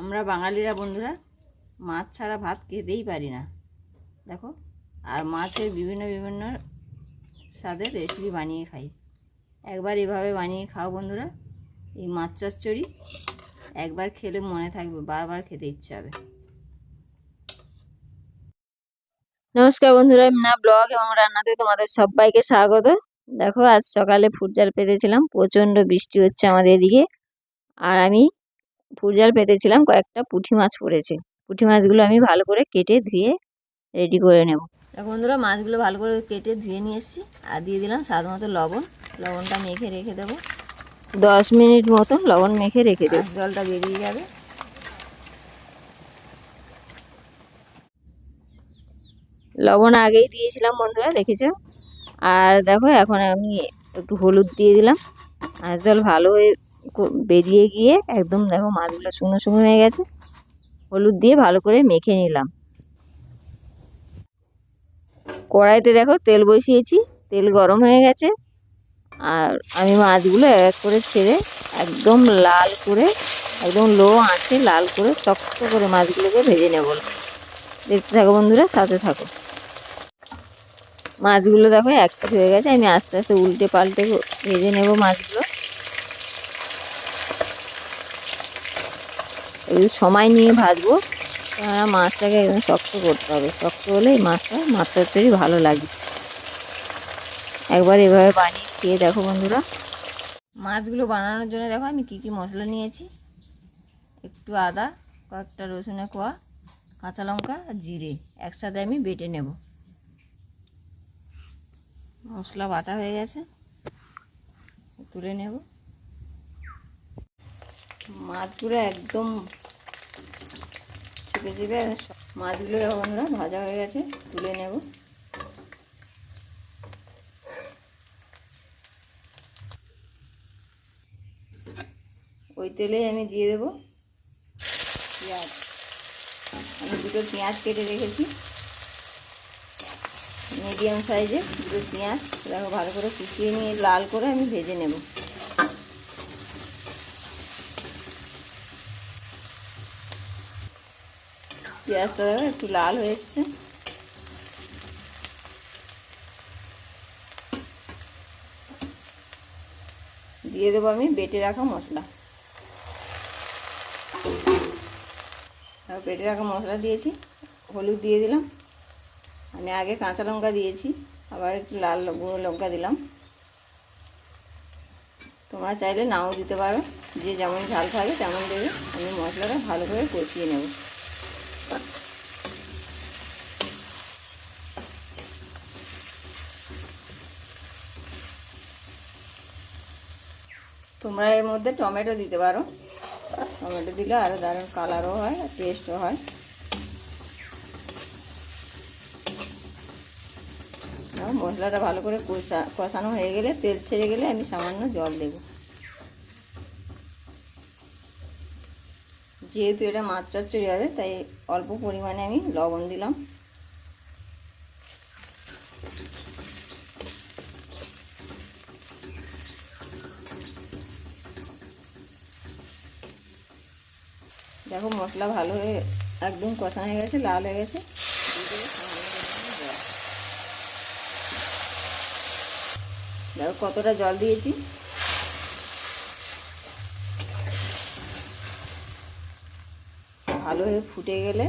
আমরা বাঙালিরা বন্ধুরা মাছ ছাড়া ভাত খেতেই পারি না। দেখো, আর মাছের বিভিন্ন বিভিন্ন স্বাদের রেসিপি বানিয়ে খাই। একবার এভাবে বানিয়ে খাও বন্ধুরা, এই মাছ চচ্চড়ি একবার খেলে মনে থাকবে, বারবার খেতে ইচ্ছে হবে। নমস্কার বন্ধুরা না ব্লগ এবং রান্নাতে তোমাদের সবাইকে স্বাগত। দেখো, আজ সকালে ফুটজাল পেতেছিলাম, প্রচণ্ড বৃষ্টি হচ্ছে আমাদের এদিকে। আর আমি ফুটজাল পেতেছিলাম কয়েকটা পুঁটি মাছ পড়েছে। পুঁটি মাছগুলো আমি ভালো করে কেটে ধুয়ে রেডি করে নেব। দেখো বন্ধুরা মাছগুলো ভালো করে কেটে ধুয়ে নিয়ে এসেছি আর দিয়ে দিলাম স্বাদ মতো লবণ। লবণটা মেখে রেখে দেবো। দশ মিনিট মতন লবণ মেখে রেখে দেবো। জলটা বেরিয়ে যাবে। লবণ আগেই দিয়েছিলাম বন্ধুরা দেখেছ? আর দেখো এখন আমি একটু হলুদ দিয়ে দিলাম। আর জল ভালো হয়ে বেরিয়ে গিয়ে একদম দেখো মাছগুলো শুকনো শুকনো হয়ে গেছে। হলুদ দিয়ে ভালো করে মেখে নিলাম। কড়াইতে দেখো তেল বসিয়েছি, তেল গরম হয়ে গেছে। আর আমি মাছগুলো এক করে ছেড়ে একদম লাল করে, একদম লো আঁচে লাল করে শক্ত করে মাছগুলোকে ভেজে নেব। দেখতে থাকো বন্ধুরা, সাথে থাকো। মাছগুলো দেখো একটা হয়ে গেছে, আমি আস্তে আস্তে উল্টে পাল্টে ভেজে নেব মাছগুলো। সময় নিয়ে ভাজবো। কেননা মাছটাকে একদম শক্ত করতে হবে। শক্ত হলে এই মাছটা মাছ চচ্চড়ি ভালো লাগে একবার এভাবে বানিয়ে খেয়ে দেখো বন্ধুরা। মাছগুলো বানানোর জন্য দেখো আমি কী কী মশলা নিয়েছি। একটু আদা, কয়েকটা রসুনের কোয়া, কাঁচা লঙ্কা, আর জিরে। একসাথে আমি বেটে নেব। মশলা বাটা হয়ে গেছে। তুলে নেব। মাছগুলো একদম চেপে চেপে মাছগুলো বন্ধুরা ভাজা হয়ে গেছে, তুলে নেব। ওই তেলেই আমি দিয়ে দেব পেঁয়াজ। আমি দুটো পেঁয়াজ কেটে রেখেছি। মিডিয়াম সাইজে দুটো পেঁয়াজ ভালো করে কুচিয়ে নিয়ে লাল করে আমি ভেজে নেব। পেঁয়াজটা একটু লাল হয়ে এসছে দিয়ে দেবো আমি বেটে রাখা মশলা বেটে রাখা মশলা দিয়েছি হলুদ দিয়ে দিলাম আমি আগে কাঁচা লঙ্কা দিয়েছি আবার একটু লাল গুঁড়ো লঙ্কা দিলাম তোমরা চাইলে নাও দিতে পারো যে যেমন ঝাল খাবে তেমন দেবে আমি মশলাটা ভালো করে কষিয়ে নেব তোমরা এর মধ্যে টমেটো দিতে পারো। টমেটো দিলে আরও দারুণ কালারও হয় আর টেস্টও হয় মশলাটা ভালো করে কষা, কষানো হয়ে গেলে, তেল ছেড়ে গেলে আমি সামান্য জল দেব। যেহেতু এটা মাছ চচ্চড়ি হবে, তাই অল্প পরিমাণে আমি লবণ দিলাম দেখো মশলা ভালো হয়ে একদম কষানো হয়ে গেছে, লাল হয়ে গেছে। দেখো কতটা জল দিয়েছি ভালো হয়ে ফুটে গেলে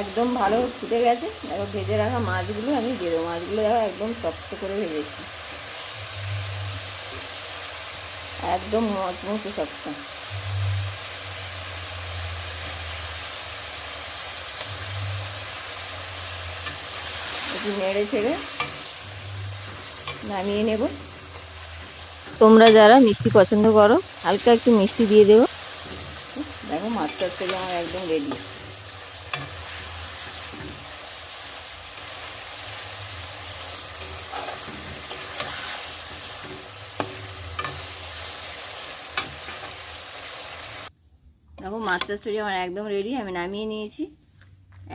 একদম ভালো ফুটে গেছে। দেখো ভেজে রাখা মাছগুলো, আমি দেবো মাছগুলো দেখো একদম শক্ত করে ভেজেছি। একদম মচমচে শক্ত। একটু নেড়ে ছেড়ে নামিয়ে নেব। তোমরা যারা মিষ্টি পছন্দ করো, হালকা একটু মিষ্টি দিয়ে দেবো। দেখো মাছ চচ্চড়ি আমার একদম রেডি দেখো মাছ চচ্চড়ি আমার একদম রেডি আমি নামিয়ে নিয়েছি।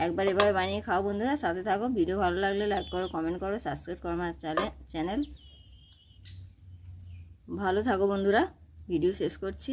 একবার এভাবে বানিয়ে খাও বন্ধুরা, সাথে থাকো। ভিডিও ভালো লাগলে লাইক করো কমেন্ট করো সাবস্ক্রাইব করো আমার চ্যানেল ভালো থাকো বন্ধুরা ভিডিও শেষ করছি।